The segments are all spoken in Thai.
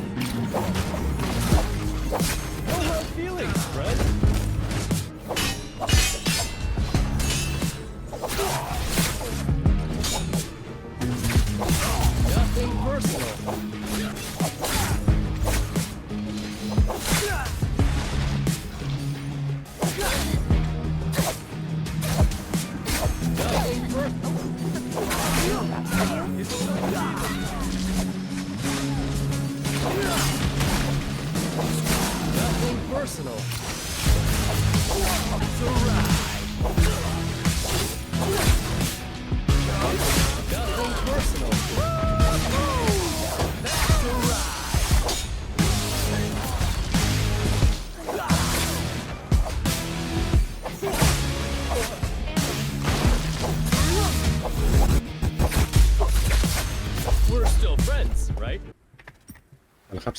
Let's go.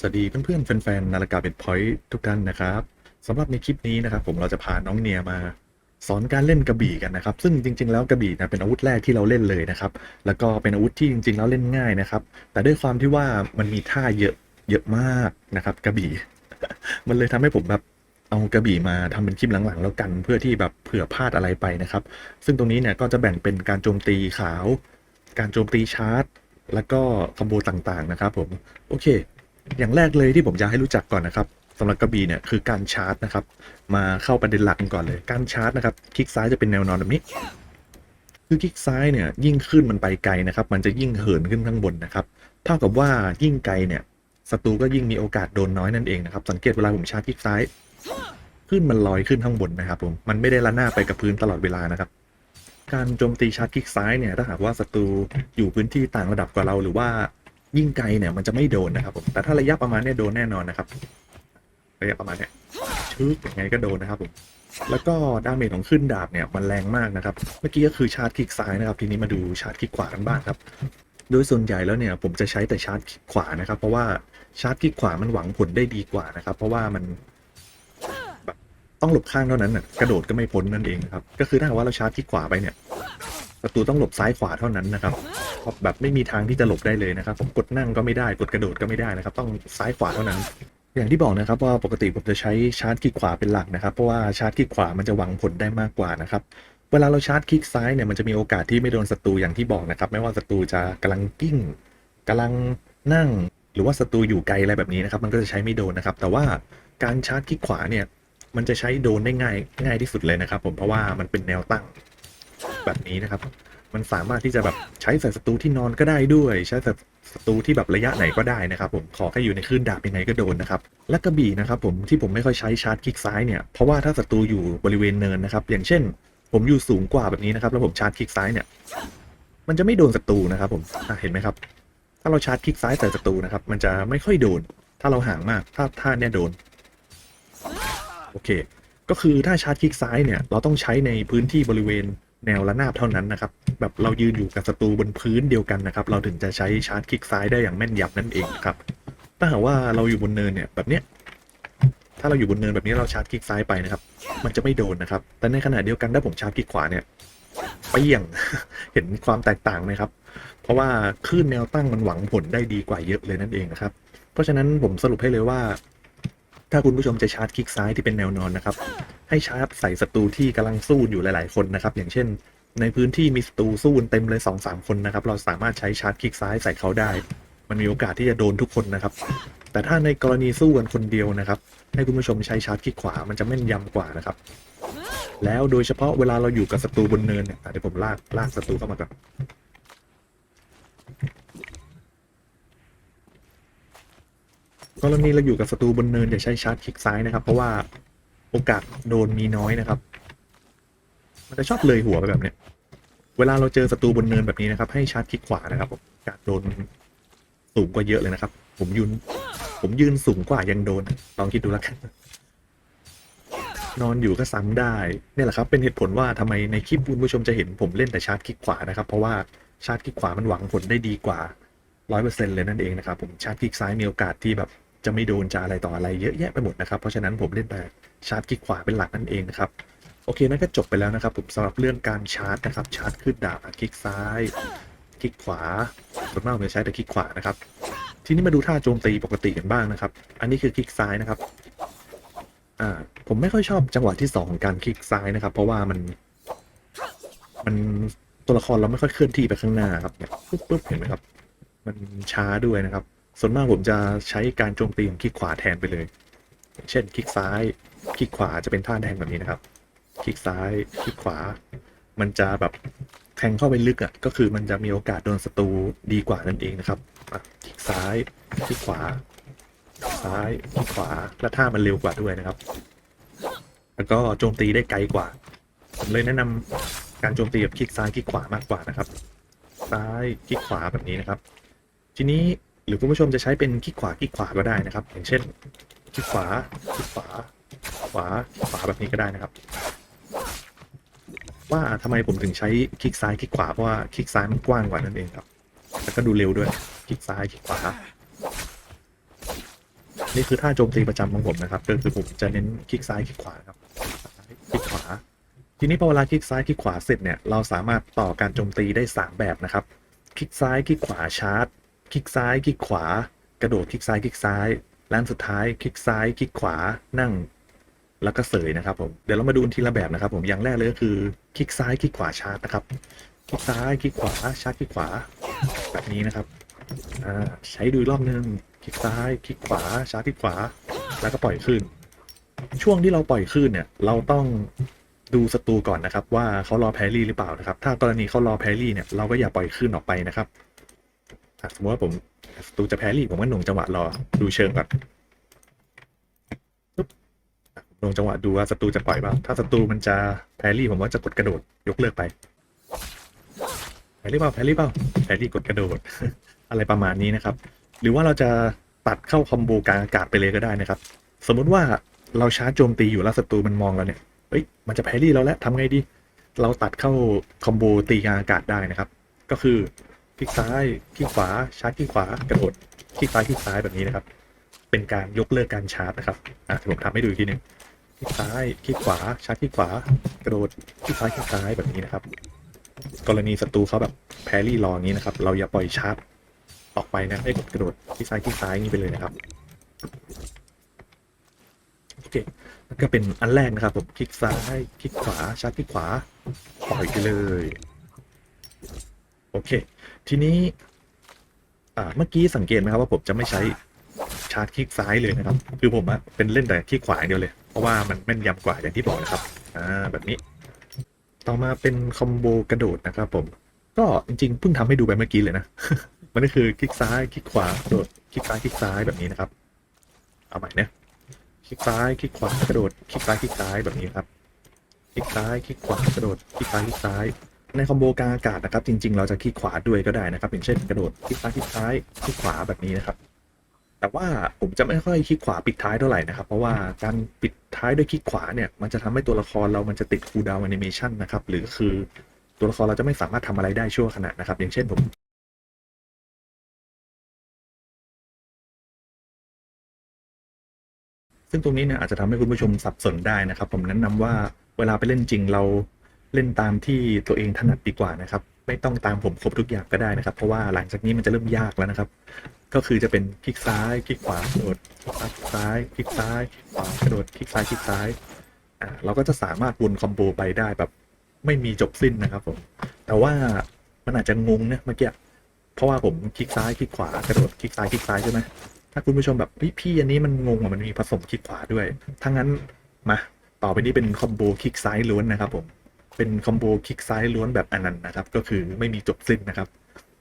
สวัสดีเพื่อนๆแฟนๆนาฬิกาเบ็ดพอยต์ทุกท่านนะครับสำหรับในคลิปนี้นะครับ ผมเราจะพาน้องเนียมาสอนการเล่นกระบี่กันนะครับ ซึ่งจริง ๆ แล้วกระบี่นะเป็นอาวุธแรกที่เราเล่นเลยนะครับ แล้วก็เป็นอาวุธที่จริง ๆ แล้วเล่นง่ายนะครับ แต่ด้วยความที่ว่ามันมีท่าเยอะเยอะมากนะครับ กระบี่ มันเลยทำให้ผมแบบเอากระบี่มาทำเป็นคลิปหลังๆ แล้วกันเพื่อที่แบบเผื่อพลาดอะไรไปนะครับ ซึ่งตรงนี้เนี่ยก็จะแบ่งเป็นการโจมตีขาว การโจมตีชาร์จแล้วก็คอมโบต่างๆนะครับผม โอเค อย่างแรกเลยที่ผมจะให้รู้จักก่อนนะครับสำหรับกระบี่เนี่ยคือการชาร์จนะครับ มาเข้าประเด็นหลักกันก่อนเลย การชาร์จนะครับ คลิกซ้ายจะเป็นแนวนอนแบบนี้ คือคลิกซ้ายเนี่ยยิ่งขึ้นมันไปไกลนะครับ มันจะยิ่งเหินขึ้นข้างบนนะครับ เท่ากับว่ายิ่งไกลเนี่ยศัตรูก็ยิ่งมีโอกาสโดนน้อยนั่นเองนะครับ สังเกตเวลาผมชาร์จคลิกซ้าย ขึ้นมันลอยขึ้นข้างบนนะครับ ผม มันไม่ได้ละหน้าไปกับพื้นตลอดเวลานะครับการโจมตีชาร์จคลิกซ้ายเนี่ยถ้าหากว่าศัตรูอยู่พื้นที่ต่างระดับกว่าเราหรือว่า ยิ่งไกลเนี่ยมันจะไม่โดนนะครับผมแต่ถ้าระยะประมาณเนี้ยโดนแน่นอนนะครับ ระยะประมาณเนี้ยชึกยังไงก็โดนนะครับผมแล้วก็ดาเมจของขึ้นดาบเนี่ยมันแรงมากนะครับ เมื่อกี้ก็คือชาร์จคลิกซ้ายนะครับ ทีนี้มาดูชาร์จคลิกขวากันบ้างครับ โดยส่วนใหญ่แล้วเนี่ยผมจะใช้แต่ชาร์จคลิกขวานะครับ เพราะว่าชาร์จคลิกขวามันหวังผลได้ดีกว่านะครับ เพราะว่ามันแบบต้องหลบข้างเท่านั้นนะกระโดดก็ไม่พ้นนั่นเองครับ ก็คือถ้าว่าเราชาร์จคลิกขวาไปเนี่ย ศัตรูต้องหลบซ้ายขวาเท่านั้นนะครับเพราะแบบไม่มีทางที่จะหลบได้เลยนะครับ ผมกดนั่งก็ไม่ได้กดกระโดดก็ไม่ได้นะครับ ต้องซ้ายขวาเท่านั้น อย่างที่บอกนะครับว่าปกติผมจะใช้ชาร์จคลิกขวาเป็นหลักนะครับ เพราะว่าชาร์จคลิกขวามันจะหวังผลได้มากกว่านะครับเวลาเราชาร์จคลิกซ้ายเนี่ยมันจะมีโอกาสที่ไม่โดนศัตรูอย่างที่บอกนะครับ ไม่ว่าศัตรูจะกำลังกิ้งกำลังนั่ง หรือว่าศัตรูอยู่ไกลอะไรแบบนี้นะครับมันก็จะใช้ไม่โดนนะครับ แต่ว่าการชาร์จคลิกขวาเนี่ยมันจะใช้โดนได้ง่ายง่ายที่สุดเลยนะครับ ผมเพราะว่ามันเป็นแนวตั้ง แบบนี้นะครับ มันสามารถที่จะแบบใช้ใส่ศัตรูที่นอนก็ได้ด้วย ใช้ใส่ศัตรูที่แบบระยะไหนก็ได้นะครับผมขอแค่อยู่ในคลื่นดาบยังไงก็โดนนะครับและกระบี่นะครับผมที่ผมไม่ค่อยใช้ชาร์จคลิกซ้ายเนี่ยเพราะว่าถ้าศัตรูอยู่บริเวณเนินนะครับ อย่างเช่น ผมอยู่สูงกว่าแบบนี้นะครับแล้วผมชาร์จคลิกซ้ายเนี่ย มันจะไม่โดนศัตรูนะครับ ผมเห็นไหมครับ ถ้าเราชาร์จคลิกซ้ายใส่ศัตรูนะครับ มันจะไม่ค่อยโดน ถ้าเราห่างมากถ้าท่าเนี่ยโดนโอเค ก็คือถ้าชาร์จคลิกซ้ายเนี่ยเราต้องใช้ในพื้นที่บริเวณ แนวระนาบเท่านั้นนะครับ แบบเรายืนอยู่กับศัตรูบนพื้นเดียวกันนะครับ เราถึงจะใช้ชาร์จคลิกซ้ายได้อย่างแม่นยำนั่นเองครับ ถ้าหากว่าเราอยู่บนเนินเนี่ยแบบเนี้ย ถ้าเราอยู่บนเนินแบบนี้เราชาร์จคลิกซ้ายไปนะครับ มันจะไม่โดนนะครับ แต่ในขณะเดียวกันถ้าผมชาร์จคลิกขวาเนี่ยเปี้ยง เห็นความแตกต่างไหมครับ เพราะว่าคลื่นแนวตั้งมันหวังผลได้ดีกว่าเยอะเลยนั่นเองนะครับ เพราะฉะนั้นผมสรุปให้เลยว่า ถ้าคุณผู้ชมจะชาร์จคลิกซ้ายที่เป็นแนวนอนนะครับ ให้ชาร์จใส่ศัตรูที่กำลังสู้อยู่หลาย ๆ คนนะครับ อย่างเช่น ในพื้นที่มีศัตรูสู้เต็มเลยสองสามคนนะครับ เราสามารถใช้ชาร์จคลิกซ้ายใส่เขาได้ มันมีโอกาสที่จะโดนทุกคนนะครับ แต่ถ้าในกรณีสู้กันคนเดียวนะครับ ให้คุณผู้ชมใช้ชาร์จคลิกขวา มันจะแม่นยำกว่านะครับ แล้วโดยเฉพาะเวลาเราอยู่กับศัตรูบนเนินเนี่ยเดี๋ยวผมลากลากศัตรูเข้ามาก่อน กรณีเราอยู่กับศัตรูบนเนินอย่าใช้ชาร์จคลิกซ้ายนะครับ เพราะว่าโอกาสโดนมีน้อยนะครับ มันจะชอบเลยหัวไปแบบเนี้ย เวลาเราเจอศัตรูบนเนินแบบนี้นะครับ ให้ชาร์จคลิกขวานะครับโอกาสโดนสูงกว่าเยอะเลยนะครับ ผมยืน ผมยืนสูงกว่ายังโดน ลองคิดดูแล้วกันนอนอยู่ก็ซ้ำได้เนี่ยแหละครับ เป็นเหตุผลว่าทำไมในคลิปคุณผู้ชมจะเห็นผมเล่นแต่ชาร์จคลิกขวานะครับ เพราะว่าชาร์จคลิกขวามันหวังผลได้ดีกว่าร้อยเปอร์เซ็นเลยนั่นเองนะครับ ผมชาร์จคลิกซ้ายมีโอกาสที่แบบ จะไม่โดนจะอะไรต่ออะไรเยอะแยะไปหมดนะครับเพราะฉะนั้นผมเล่นแต่ชาร์จคลิกขวาเป็นหลักนั่นเองนะครับโอเคนั่นก็จบไปแล้วนะครับผมสำหรับเรื่องการชาร์จนะครับชาร์จขึ้นดาบคลิกซ้ายคลิกขวาส่วนมากผมจะใช้แต่คลิกขวานะครับ ทีนี้มาดูท่าโจมตีปกติกันบ้างนะครับ อันนี้คือคลิกซ้ายนะครับอ่าผมไม่ค่อยชอบจังหวะที่สองของการคลิกซ้ายนะครับ เพราะว่ามันมันตัวละครเราไม่ค่อยเคลื่อนที่ไปข้างหน้าครับเนี่ยปุ๊บปุ๊บเห็นไหมครับ มันช้าด้วยนะครับ ส่วนมากผมจะใช้การโจมตีของคลิกขวาแทนไปเลย เช่นคลิกซ้ายคลิกขวาจะเป็นท่าแทงแบบนี้นะครับ คลิกซ้ายคลิกขวา มันจะแบบแทงเข้าไปลึกอะ่ะก็คือมันจะมีโอกาสโดนศัตรูดีกว่านั่นเองนะครับคลิกซ้ายคลิกขวา ซ้ายคลิกขวาและท่ามันเร็วกว่าด้วยนะครับ แล้วก็โจมตีได้ไกลกว่า ผมเลยแนะนำการโจมตีแบบคลิกซ้ายคลิกขวามากกว่านะครับ ซ้ายคลิกขวาแบบนี้นะครับ ทีนี้ หรือคุณผู้ชมจะใช้เป็นคลิกขวาคลิกขวาก็ได้นะครับ อย่างเช่นคลิกขวาคลิกขวา ขวาขวาแบบนี้ก็ได้นะครับ ว่าทำไมผมถึงใช้คลิกซ้ายคลิกขวาเพราะว่าคลิกซ้ายมันกว้างกว่านั่นเองครับแล้วก็ดูเร็วด้วยคลิกซ้ายคลิกขวานี่คือท่าโจมตีประจำของผมนะครับก็คือผมจะเน้นคลิกซ้ายคลิกขวาครับคลิกขวา ทีนี้พอเวลาคลิกซ้ายคลิกขวาเสร็จเนี่ยเราสามารถต่อการโจมตีได้สามแบบนะครับ คลิกซ้ายคลิกขวาชาร์จ คลิกซ้าย คลิกขวา กระโดดคลิกซ้าย คลิกซ้ายและอันสุดท้าย คลิกซ้าย คลิกขวา นั่ง แล้วก็เสยนะครับผม เดี๋ยวเรามาดูทีละแบบนะครับ ผม อย่างแรกเลยก็คือ คลิกซ้าย คลิกขวาชาร์จนะครับ คลิกซ้าย คลิกขวา ชาร์จ คลิกขวา แบบนี้นะครับ อ่า ใช้ดูรอบนึง คลิกซ้าย คลิกขวา ชาร์จ คลิกขวา แล้วก็ปล่อยขึ้น ช่วงที่เราปล่อยขึ้นเนี่ย เราต้องดูศัตรูก่อนนะครับ ว่าเขารอแพรี่หรือเปล่านะครับ ถ้ากรณีเขารอแพรี่เนี่ย เราก็อย่าปล่อยขึ้นออกไปนะครับ สมมติว่าผมศัตรูจะแพรรี่ผมก็หน่วงจังหวะรอดูเชิงก่อนลงจังหวะดูว่าศัตรูจะปล่อยเปล่าถ้าศัตรูมันจะแพรรี่ผมว่าจะกดกระโดด ยกเลิกไป แพรรี่เปล่าแพรรี่เปล่าแพรรี่กดกระโดด อะไรประมาณนี้นะครับ หรือว่าเราจะตัดเข้าคอมโบกลางอากาศไปเลยก็ได้นะครับ สมมุติว่าเราชาร์จโจมตีอยู่แล้วศัตรูมันมองเราเนี่ย เฮ้ย มันจะแพรรี่เราแล้วทำไงดี เราตัดเข้าคอมโบตีกลางอากาศได้นะครับ ก็คือ คลิกซ้ายคลิกขวาชาร์จคลิกขวากระโดดคลิกซ้ายคลิกซ้ายแบบนี้นะครับ เป็นการยกเลิกการชาร์จนะครับอะผมทำให้ดูอีกทีหนึงคลิกซ้ายคลิกขวาชาร์จคลิกขวากระโดดคลิกซ้ายคลิกซ้ายแบบนี้นะครับ กรณีศัตรูเขาแบบแพรี่รองนี้นะครับ เราอย่าปล่อยชาร์จออกไปนะให้กดกระโดดคลิกซ้ายคลิกซ้ายนี้ไปเลยนะครับโอเคแล้วก็เป็นอันแรกนะครับผมคลิกซ้ายคลิกขวาชาร์จคลิกขวาปล่อยไปเลย โอเค ทีนี้อ่าเมื่อกี้สังเกตไหมครับว่าผมจะไม่ใช้ชาร์จคลิกซ้ายเลยนะครับ คือผมอะเป็นเล่นแต่คลิกขวาอย่างเดียวเลย เพราะว่ามันแม่นยำกว่าอย่างที่บอกนะครับ อ่า แบบนี้ ต่อมาเป็นคอมโบกระโดดนะครับผม ก็จริงๆเพิ่งทำให้ดูไปเมื่อกี้เลยนะ มันก็คือคลิกซ้ายคลิกขวากระโดดคลิกซ้ายคลิกซ้ายแบบนี้นะครับ เอาใหม่นะคลิกซ้ายคลิกขวากระโดดคลิกซ้ายคลิกซ้ายแบบนี้ครับ คลิกซ้ายคลิกขวากระโดดคลิกซ้ายคลิกซ้าย ในคอมโบกลางอากาศนะครับ จริง ๆ เราจะคลิกขวาด้วยก็ได้นะครับ อย่างเช่นกระโดดคลิกซ้ายคลิกซ้ายคลิกขวาแบบนี้นะครับ แต่ว่าผมจะไม่ค่อยคลิกขวาปิดท้ายเท่าไหร่นะครับ เพราะว่าการปิดท้ายด้วยคลิกขวาเนี่ยมันจะทำให้ตัวละครเรามันจะติดคูดาวแอนิเมชันนะครับ หรือคือตัวละครเราจะไม่สามารถทำอะไรได้ชั่วขณะนะครับ อย่างเช่นผมซึ่งตรงนี้เนี่ยอาจจะทำให้คุณผู้ชมสับสนได้นะครับ ผมแนะนำว่าเวลาไปเล่นจริงเรา เล่นตามที่ตัวเองถนัดดีกว่านะครับ ไม่ต้องตามผมครบทุกอย่างก็ได้นะครับ เพราะว่าหลังจากนี้มันจะเริ่มยากแล้วนะครับ ก็คือจะเป็นคลิกซ้ายคลิกขวากระโดดคลิกซ้ายคลิกซ้ายคลิกขวากระโดดคลิกซ้ายคลิกซ้ายอ่าเราก็จะสามารถวนคอมโบไปได้แบบไม่มีจบสิ้นนะครับผมแต่ว่ามันอาจจะงงนะเมื่อกี้เพราะว่าผมคลิกซ้ายคลิกขวากระโดดคลิกซ้ายคลิกซ้ายใช่ไหมถ้าคุณผู้ชมแบบพี่อันนี้มันงงอะมันมีผสมคลิกขวาด้วยถ้างั้นมาต่อไปนี้เป็นคอมโบคลิกซ้ายล้วนนะครับผม เป็นคอมโบคลิกซ้ายล้วนแบบอนันต์นะครับ ก็คือไม่มีจบสิ้นนะครับ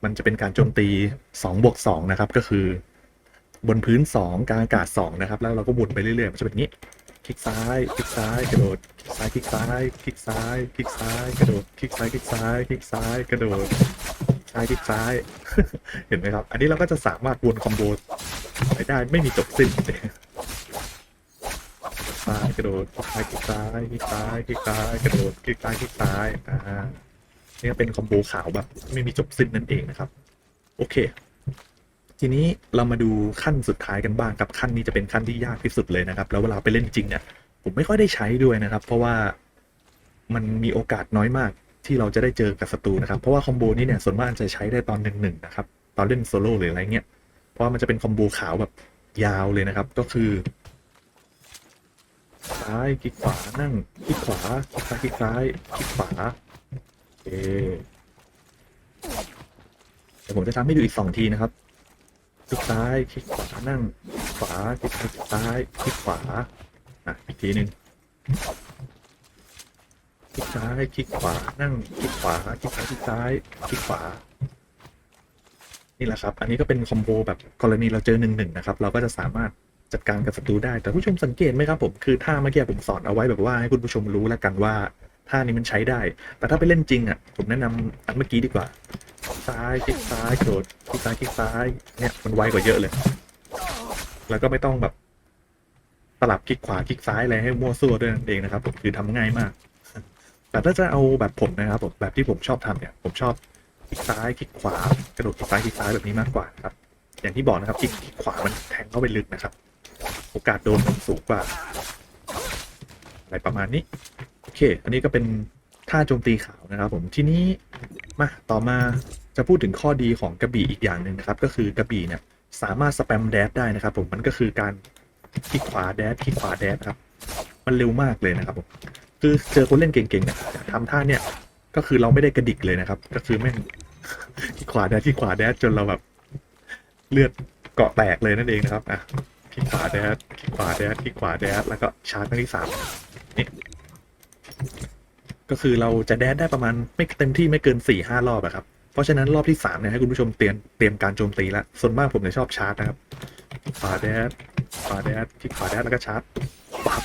มันจะเป็นการโจมตี2บวก2นะครับ ก็คือบนพื้น 2กลางอากาศ2นะครับ แล้วเราก็หมุนไปเรื่อยๆ มันจะเป็นอย่างนี้ คลิกซ้าย คลิกซ้ายกระโดด คลิกซ้าย คลิกซ้าย คลิกซ้าย คลิกซ้ายกระโดด คลิกซ้าย คลิกซ้าย คลิกซ้ายกระโดดซ้ายคลิกซ้าย เห็นไหมครับ อันนี้เราก็จะสามารถวนคอมโบไปได้ไม่มีจบสิ้นเลย ซ้ายกระโดดคลิกซ้ายคลิกซ้ายคลิกซ้ายคลิกซ้ายกระโดดคลิกซ้ายคลิกซ้ายอ่านี่เป็นคอมโบขาวแบบไม่มีจบสิ้นนั่นเองนะครับ โอเค ทีนี้เรามาดูขั้นสุดท้ายกันบ้างครับขั้นนี้จะเป็นขั้นที่ยากที่สุดเลยนะครับ แล้วเวลาไปเล่นจริงเนี่ยผมไม่ค่อยได้ใช้ด้วยนะครับ เพราะว่ามันมีโอกาสน้อยมากที่เราจะได้เจอกับศัตรูนะครับเพราะว่าคอมโบนี้เนี่ยส่วนมากจะใช้ได้ตอนหนึ่งหนึ่งนะครับตอนเล่นโซโล่หรืออะไรเงี้ยเพราะว่ามันจะเป็นคอมโบขาวแบบยาวเลยนะครับ ก็คือ ซ้ายคลิกขวานั่งคลิกขวาคล้ายคลิกซ้ายคลิกขวาโอเดี๋ยวผมจะทำให้ดูอีกสองทีนะครับคลิกซ้ายคลิกขวานั่งขวาคลิกซ้ายคลิกซ้ายคลิกขวาอะอีกทีหนึ่งคลิกซ้ายคลิกขวานั่งคลิกขวาคลิกซ้ายคลิกซ้ายคลิกขวานี่แหละครับ อันนี้ก็เป็นคอมโบแบบกรณีเราเจอหนึ่งหนึ่งนะครับ เราก็จะสามารถ จัดการกับศัตรูได้ แต่ผู้ชมสังเกตไหมครับผมคือท่าเมื่อกี้ผมสอนเอาไว้แบบว่าให้คุณผู้ชมรู้แล้วกันว่าท่านี้มันใช้ได้ แต่ถ้าไปเล่นจริงอะ ผมแนะนำอันเมื่อกี้ดีกว่า ซ้ายคลิกซ้ายโดดคลิกซ้ายคลิกซ้าย เนี่ยมันไวกว่าเยอะเลย แล้วก็ไม่ต้องแบบสลับคลิกขวาคลิกซ้ายอะไรให้มั่วซั่วด้วยนั่นเองนะครับผมคือทำง่ายมาก แต่ถ้าจะเอาแบบผมนะครับผมแบบที่ผมชอบทำเนี่ย ผมชอบคลิกซ้ายคลิกขวากระโดดคลิกซ้ายคลิกซ้ายแบบนี้มากกว่าครับ อย่างที่บอกนะครับคลิกขวามันแทงเข้าไปลึกนะครับ โอกาสโดนสูงกว่าอะไรประมาณนี้ โอเค อันนี้ก็เป็นท่าโจมตีขาวนะครับ ผมทีนี้มาต่อมาจะพูดถึงข้อดีของกระบี่อีกอย่างหนึ่งนะครับ ก็คือกระบี่เนี่ยสามารถสแปมแดดได้นะครับ ผมมันก็คือการคลิกขวาแดดคลิกขวาแดดครับ มันเร็วมากเลยนะครับผมคือเจอคนเล่นเก่งๆเนี่ยทำท่าเนี่ยก็คือเราไม่ได้กระดิกเลยนะครับ ก็คือแม่งที่ขวาแดดที่ขวาแดดจนเราแบบเลือดเกาะแตกเลยนั่นเองนะครับอะ ที่ขวาแดดที่ขวาแดดที่ขวาแดดแล้วก็ชาร์จครั้งที่สามนี่ก็คือเราจะแดดได้ประมาณไม่เต็มที่ไม่เกินสี่ห้ารอบอะครับ เพราะฉะนั้นรอบที่สามเนี่ยให้คุณผู้ชมเตรียมเตรียมการโจมตีแล้วส่วนมากผมจะชอบชาร์จนะครับที่ขวาแดดขวาแดดที่ขวาแดดแล้วก็ชาร์จปั๊บ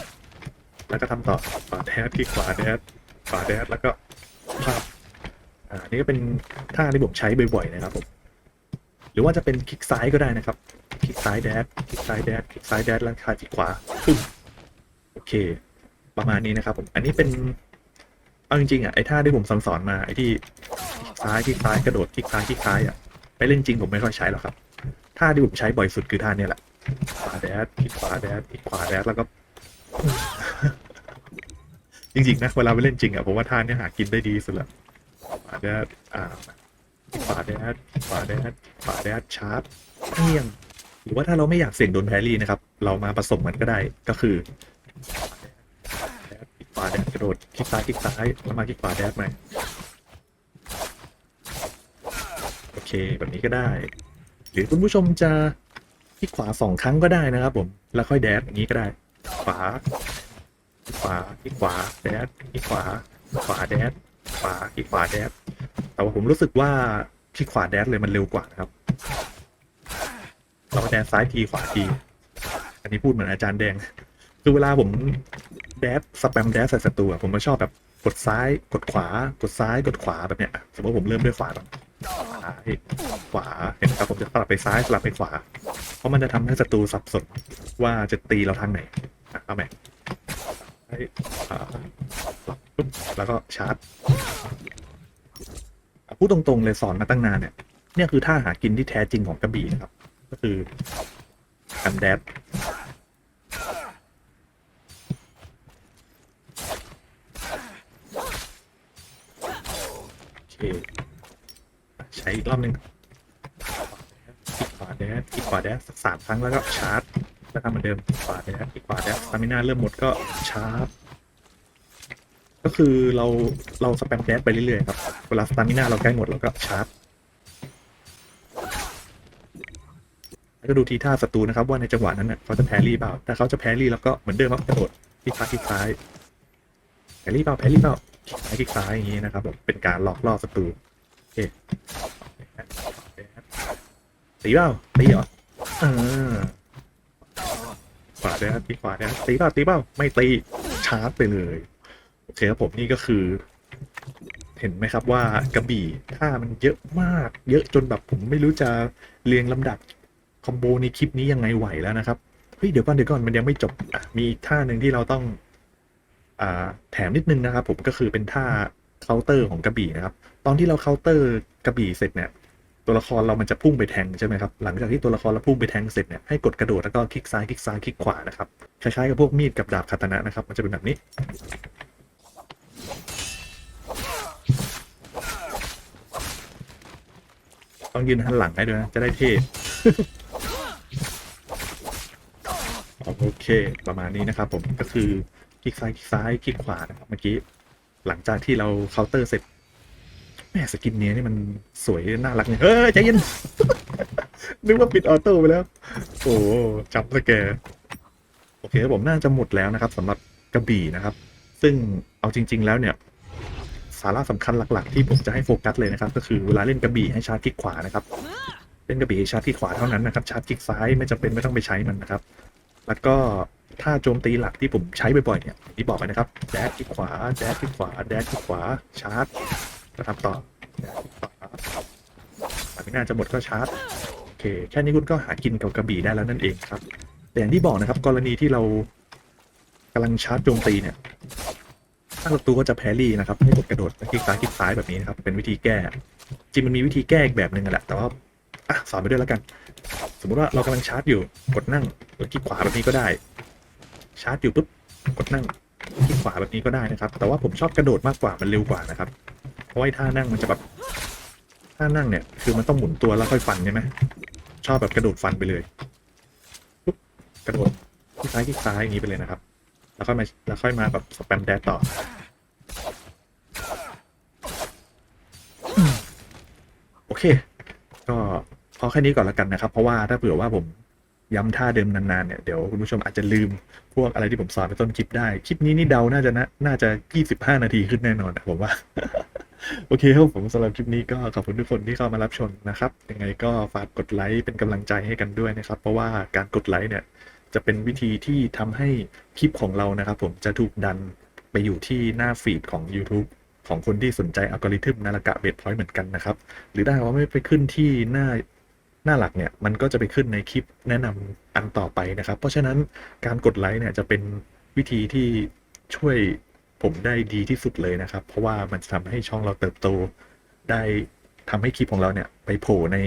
แล้วก็ทำต่อขวาแดดที่ขวาแดดขวาแดดแล้วก็ครับอ่านี่ก็เป็นท่าที่ผมใช้บ่อยๆนะครับผม หรือว่าจะเป็นคลิกซ้ายก็ได้นะครับ คลิกซ้ายแดดคลิกซ้ายแดดคลิกซ้ายแดดแล้วคาคลิกขวาปึ้งโอเค ประมาณนี้นะครับผม อันนี้เป็น เอาจริงๆอะไอ้ท่าที่ผมสอนมาไอ้ที่คลิกซ้ายคลิกซ้ายกระโดดคลิกซ้ายคลิกซ้ายอะไปเล่นจริงผมไม่ค่อยใช้หรอกครับท่าที่ผมใช้บ่อยสุดคือท่านี้แหละขวาแดดคลิกขวาแดดคลิกขวาแดดแล้วก็จริงๆนะเวลาไปเล่นจริงอะผมว่าท่านี้หากินได้ดีสุดละขวาแดดอ่า ขวาแดดขวาแดดขวาแดดชาร์จเอียง หรือว่าถ้าเราไม่อยากเสี่ยงโดนแพรี่นะครับ เรามาผสมมันก็ได้ก็คือขวาแดดกระโดดคลิกซ้ายคลิกซ้ายแล้วมาคลิกขวาแดดใหม่โอเคแบบนี้ก็ได้ หรือคุณผู้ชมจะคลิกขวาสองครั้งก็ได้นะครับผมแล้วค่อยแดดอย่างนี้ก็ได้ ขวาขวาที่ขวาแดดที่ขวาขวาแดดขวาที่ขวาแดด ว่าผมรู้สึกว่าที่ขวาแดดเลยมันเร็วกว่านะครับ เราแดดซ้ายทีขวาที อันนี้พูดเหมือนอาจารย์แดง คือเวลาผมแดดสแปมแดดใส่ศัตรูอะผมก็ชอบแบบกดซ้ายกดขวา กดซ้ายกดขวาแบบเนี้ย สมมติผมเริ่มด้วยขวาก่อนซ้ายขวาเห็นไหมครับผมจะสลับไปซ้ายสลับไปขวา เพราะมันจะทำให้ศัตรูสับสนว่าจะตีเราทางไหนเอาไหมแล้วก็ชาร์จ พูดตรงๆเลยสอนมาตั้งนานเนี่ยเนี่ยคือท่าหากินที่แท้จริงของกระบี่นะครับ ก็คือกันแดดโอเคใช้อีกรอบหนึ่งคลิกขวาแดดคลิกขวาแดดสักสามครั้งแล้วก็ชาร์จแล้วทำเหมือนเดิมขวาแดดอีกขวาแดดสตามิน่าเริ่มหมดก็ชาร์จ ก็คือเราเราสแปมแดดไปเรื่อยๆครับเวลาสตามิน่าเราใกล้หมดเราก็ชาร์จแล้วก็ดูทีท่าศัตรูนะครับว่าในจังหวะนั้นน่ะเขาจะแพรี่เปล่าถ้าเขาจะแพรี่แล้วก็เหมือนเดิมครับกระโดดคลิกซ้ายคลิกซ้ายแพรี่เปล่าแพรี่เปล่าคลิกซ้ายคลิกซ้ายอย่างนี้นะครับผมเป็นการหลอกล่อศัตรูโอเคตีเปล่าตีเหรออ่าขวาได้ครับตีขวาได้ครับตีเปล่าตีเปล่าไม่ตีชาร์จไปเลย โอเคครับผมนี่ก็คือ เห็นไหมครับว่ากระบี่ท่ามันเยอะมาก เยอะจนแบบผมไม่รู้จะเรียงลำดับคอมโบในคลิปนี้ยังไงไหวแล้วนะครับเฮ้ยเดี๋ยวก่อนเดี๋ยวก่อนมันยังไม่จบมีท่าหนึ่งที่เราต้องอ่าแถมนิดนึงนะครับผมก็คือเป็นท่าเคาน์เตอร์ของกระบี่นะครับ ตอนที่เราเคาน์เตอร์กระบี่เสร็จเนี่ยตัวละครเรามันจะพุ่งไปแทงใช่ไหมครับ หลังจากที่ตัวละครเราพุ่งไปแทงเสร็จเนี่ยให้กดกระโดดแล้วก็คลิกซ้ายคลิกซ้ายคลิกขวานะครับ คล้ายๆกับพวกมีดกับดาบคาตานะนะครับ มันจะเป็นแบบนี้ ต้องยืนหันหลังให้ด้วยนะ จะได้เท่โอเค ประมาณนี้นะครับ ผมก็คือคลิกซ้ายคลิกซ้ายคลิกขวานะครับเมื่อกี้หลังจากที่เราเคาน์เตอร์เสร็จแม่สกินเนี้ยนี่มันสวยน่ารักเนี่ยเฮ้ยใจเย็นนึกว่าปิดออโต้ไปแล้ว โอ้จับสแกโอเคผมน่าจะหมดแล้วนะครับสำหรับกระบี่นะครับ ซึ่งเอาจริง ๆ แล้วเนี่ย สาระสำคัญหลักๆ ที่ผมจะให้โฟกัสเลยนะครับ ก็คือเวลาเล่นกระบี่ให้ชาร์จคลิกขวานะครับ เล่นกระบี่ให้ชาร์จคลิกขวาเท่านั้นนะครับ ชาร์จคลิกซ้ายไม่จำเป็นไม่ต้องไปใช้มันนะครับ แล้วก็ถ้าโจมตีหลักที่ผมใช้บ่อยๆเนี่ยที่บอกไปนะครับแดดคลิกขวาแดดคลิกขวาแดดคลิกขวาชาร์จก็ทำต่อแดดคลิกขวาแต่ไม่น่าจะหมดก็ชาร์จโอเคแค่นี้คุณก็หากินกับกระบี่ได้แล้วนั่นเองครับแต่อย่างที่บอกนะครับ กรณีที่เรากำลังชาร์จโจมตีเนี่ย ถ้าศัตรูก็จะแพรี่นะครับให้กดกระโดดคลิกซ้ายคลิกซ้ายแบบนี้นะครับเป็นวิธีแก้จริงมันมีวิธีแก้อีกแบบหนึ่งแหละแต่ว่าอะสอนไปด้วยแล้วกัน สมมุติว่าเรากำลังชาร์จอยู่กดนั่งกดคลิกขวาแบบนี้ก็ได้ ชาร์จอยู่ปุ๊บกดนั่งคลิกขวาแบบนี้ก็ได้นะครับ แต่ว่าผมชอบกระโดดมากกว่ามันเร็วกว่านะครับเพราะว่าท่านั่งมันจะแบบท่านั่งเนี่ยคือมันต้องหมุนตัวแล้วค่อยฟันใช่ไหมชอบแบบกระโดดฟันไปเลยปุ๊บกระโดดคลิกซ้ายคลิกซ้ายอย่างนี้ไปเลยนะครับ แล้วค่อยมาแล้วค่อยมาแบบสแปมแดดต่อโอเค ก็พอแค่นี้ก่อนล้วกันนะครับ เพราะว่าถ้าเผื่อว่าผมย้ำท่าเดิมนานๆเนี่ยเดี๋ยวคุณผู้ชมอาจจะลืมพวกอะไรที่ผมสอนไปต้นคลิปได้ คลิปนี้นี่เดาน่าจะนะน่าจะ 25 นาทีขึ้นแน่นอนนะผมว่า โอเคครับผมสำหรับคลิปนี้ก็ขอบคุณทุกคนที่เข้ามารับชมนะครับ ยังไงก็ฝากกดไลค์เป็นกำลังใจให้กันด้วยนะครับ เพราะว่าการกดไลค์เนี่ย จะเป็นวิธีที่ทำให้คลิปของเรานะครับ ผมจะถูกดันไปอยู่ที่หน้าฟีดของ YouTube ของคนที่สนใจอัลกอริทึมนาฬกาเบสพอยต์เหมือนกันนะครับ หรือถ้าว่าไม่ไปขึ้นที่หน้าหน้าหลักเนี่ย มันก็จะไปขึ้นในคลิปแนะนำอันต่อไปนะครับ เพราะฉะนั้นการกดไลค์เนี่ยจะเป็นวิธีที่ช่วยผมได้ดีที่สุดเลยนะครับ เพราะว่ามันจะทำให้ช่องเราเติบโต ได้ทำให้คลิปของเราเนี่ยไปโผล่ใน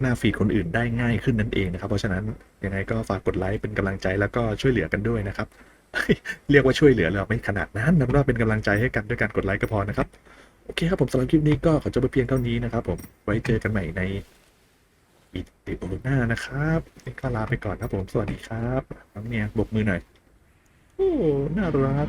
หน้าฟีดคนอื่นได้ง่ายขึ้นนั่นเองนะครับ เพราะฉะนั้น ยังไงก็ฝากกดไลค์เป็นกำลังใจแล้วก็ช่วยเหลือกันด้วยนะครับ เรียกว่าช่วยเหลือเราไม่ขนาดนั้นนะว่าเป็นกำลังใจให้กันด้วยการกดไลค์ก็พอนะครับ โอเคครับผมสำหรับคลิปนี้ก็ขอจบไปเพียงเท่านี้นะครับ ผมไว้เจอกันใหม่ในวิดีโอหน้านะครับนี่ก็ลาไปก่อนครับผมสวัสดีครับน้องเนี่ยบกมือหน่อยโอ้น่ารัก